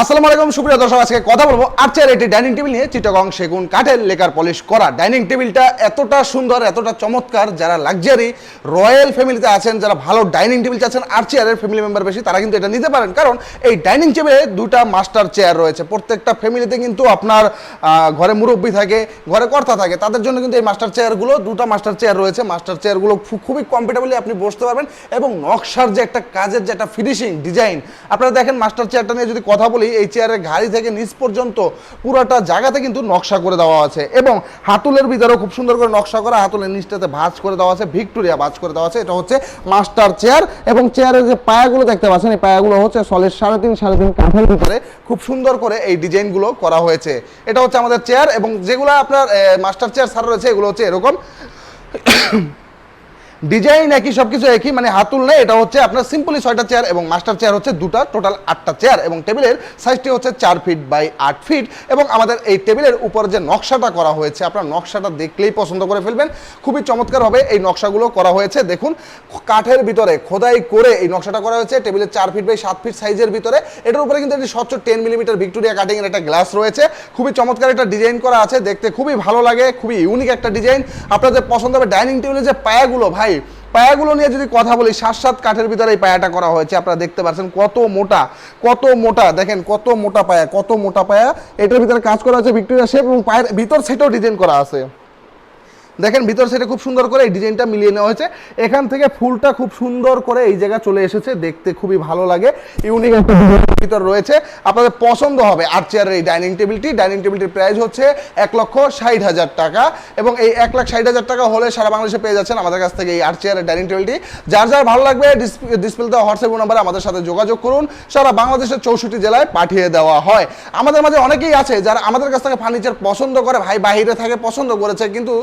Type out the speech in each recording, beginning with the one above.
আসসালামু আলাইকুম, সুপ্রিয় দর্শক, আজকে কথা বলব আর্চার এটি ডাইনিং টেবিল নিয়ে। চিটাগং সেগুন কাঠের লেকার পলিশ করা ডাইনিং টেবিলটা এতটা সুন্দর, এতটা চমৎকার, যারা লাক্সারি রয়্যাল ফ্যামিলিতে আছেন, যারা ভালো ডাইনিং টেবিল চাচ্ছেন আর্চিয়ারের ফ্যামিলি মেম্বার বেশি, তারা কিন্তু এটা নিতে পারেন। কারণ এই ডাইনিং টেবিলে দুটা মাস্টার চেয়ার রয়েছে। প্রত্যেকটা ফ্যামিলিতে কিন্তু আপনার ঘরে মুরব্বী থাকে, ঘরে কর্তা থাকে, তাদের জন্য কিন্তু এই মাস্টার চেয়ারগুলো দুটা মাস্টার চেয়ার রয়েছে। মাস্টার চেয়ারগুলো খুবই কমফর্টেবলি আপনি বসতে পারবেন এবং নকশার যে একটা কাজের যে একটা ফিনিশিং ডিজাইন আপনারা দেখেন মাস্টার চেয়ারটা নিয়ে যদি কথা বলি এই চেয়ারের ঘাড়ি থেকে নিচ পর্যন্ত পুরোটা জায়গাতে কিন্তু নকশা করে দেওয়া আছে এবং হাতুলের ভিতরেও খুব সুন্দর করে নকশা করা, হাতুলের নিচটাতে ভাঁজ করে দেওয়া আছে, ভিক্টোরিয়া ভাঁজ করে দেওয়া আছে। এটা হচ্ছে মাস্টার চেয়ার এবং চেয়ারের যে পায়াগুলো দেখতে পাচ্ছেন, এই পায়াগুলো হচ্ছে সলিড সাড়ে তিন সাড়ে তিন কাঠের ভিতরে খুব সুন্দর করে এই ডিজাইনগুলো করা হয়েছে। এটা হচ্ছে আমাদের চেয়ার এবং যেগুলো আপনার মাস্টার চেয়ার ছাড়া রয়েছে, এগুলো হচ্ছে এরকম ডিজাইন একই সব কিছু একই মানে হাতুল নেই। এটা হচ্ছে আপনার সিম্পলি ছয়টা চেয়ার এবং মাস্টার চেয়ার হচ্ছে দুটা টোটাল আটটা চেয়ার এবং টেবিলের সাইজটি হচ্ছে চার ফিট বাই আট ফিট এবং আমাদের এই টেবিলের উপর যে নকশাটা করা হয়েছে, আপনার নকশাটা দেখলেই পছন্দ করে ফেলবেন। খুবই চমৎকারভাবে এই নকশাগুলো করা হয়েছে। দেখুন, কাঠের ভিতরে খোদাই করে এই নকশাটা করা হয়েছে টেবিলের চার ফিট বাই সাত ফিট সাইজের ভিতরে। এটার উপরে কিন্তু একটি স্বচ্ছ টেন মিলিমিটার ভিক্টোরিয়া কাটিং এর একটা গ্লাস রয়েছে। খুবই চমৎকার একটা ডিজাইন করা আছে, দেখতে খুবই ভালো লাগে, খুবই ইউনিক একটা ডিজাইন আপনাদের পছন্দ হবে ডাইনিং টেবিলের যে পায়াগুলো, ভাই পায়াগুলো নিয়ে যদি কথা বলি সাত সাত কাঠের ভিতরে এই পায়াটা করা হয়েছে। আপনারা দেখতে পাচ্ছেন কত মোটা কত মোটা, দেখেন কত মোটা পায়া, কত মোটা পায়া। এটার ভিতরে কাজ করা আছে ভিক্টোরিয়া শেপ এবং পায়ের ভিতর সেটাও ডিজাইন করা আছে। দেখেন, ভিতর সেটা খুব সুন্দর করে এই ডিজাইনটা মিলিয়ে নেওয়া হয়েছে। এখান থেকে ফুলটা খুব সুন্দর করে এই জায়গায় চলে এসেছে, দেখতে খুবই ভালো লাগে। ইউনিক একটা ভিতর রয়েছে। আপনাদের পছন্দ হবে আর চেয়ারের এই ডাইনিং টেবিলটি ডাইনিং টেবিলটির প্রাইস হচ্ছে এক লক্ষ ষাট হাজার টাকা এবং এই এক লাখ ষাট হাজার টাকা হলে সারা বাংলাদেশে পেয়ে যাচ্ছেন আমাদের কাছ থেকে এই আর চেয়ারের ডাইনিং টেবিলটি যার যার ভালো লাগবে ডিসপ্লেতে হোয়াটসঅ্যাপ নাম্বারে আমাদের সাথে যোগাযোগ করুন। সারা বাংলাদেশের চৌষট্টি জেলায় পাঠিয়ে দেওয়া হয়। আমাদের মাঝে অনেকেই আছে যারা আমাদের কাছ থেকে ফার্নিচার পছন্দ করে, ভাই বাইরে থাকে, পছন্দ করেছে, কিন্তু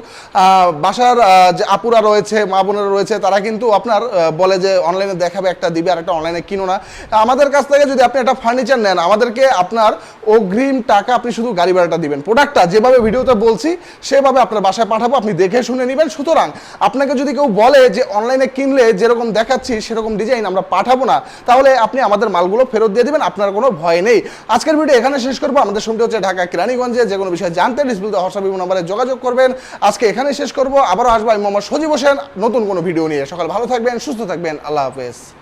বাসার যে আপুরা রয়েছে, মা বোনেরা রয়েছে, তারা কিন্তু আপনার বলে যে অনলাইনে দেখাবে, একটা দিবে আর একটা অনলাইনে কিনো না। আমাদের কাছ থেকে যদি আপনি একটা ফার্নিচার নেন, আমাদেরকে আপনার অগ্রিম টাকা আপনি শুধু গাড়ি ভাড়াটা দিবেন। প্রোডাক্টটা যেভাবে ভিডিওতে বলছি, সেভাবে আপনার বাসায় পাঠাবো, আপনি দেখে শুনে নেবেন। সুতরাং আপনাকে যদি কেউ বলে যে অনলাইনে কিনলে যেরকম দেখাচ্ছি, সেরকম ডিজাইন আমরা পাঠাবো না, তাহলে আপনি আমাদের মালগুলো ফেরত দিয়ে দিবেন, আপনার কোনো ভয় নেই। আজকের ভিডিও এখানে শেষ করব। আমাদের শুনতে হচ্ছে ঢাকা কিরানীগঞ্জে যে কোনো বিষয়ে জানতে, ডিসপ্লেতে হোয়াটসঅ্যাপ নাম্বারে যোগাযোগ করবেন। আজকে এখানে শেষ করব। আবারও আসব আমি মোহাম্মদ সজীব হোসেন। নতুন কোনো ভিডিও নিয়ে। সকাল ভালো থাকবেন, সুস্থ থাকবেন। আল্লাহ হাফেজ।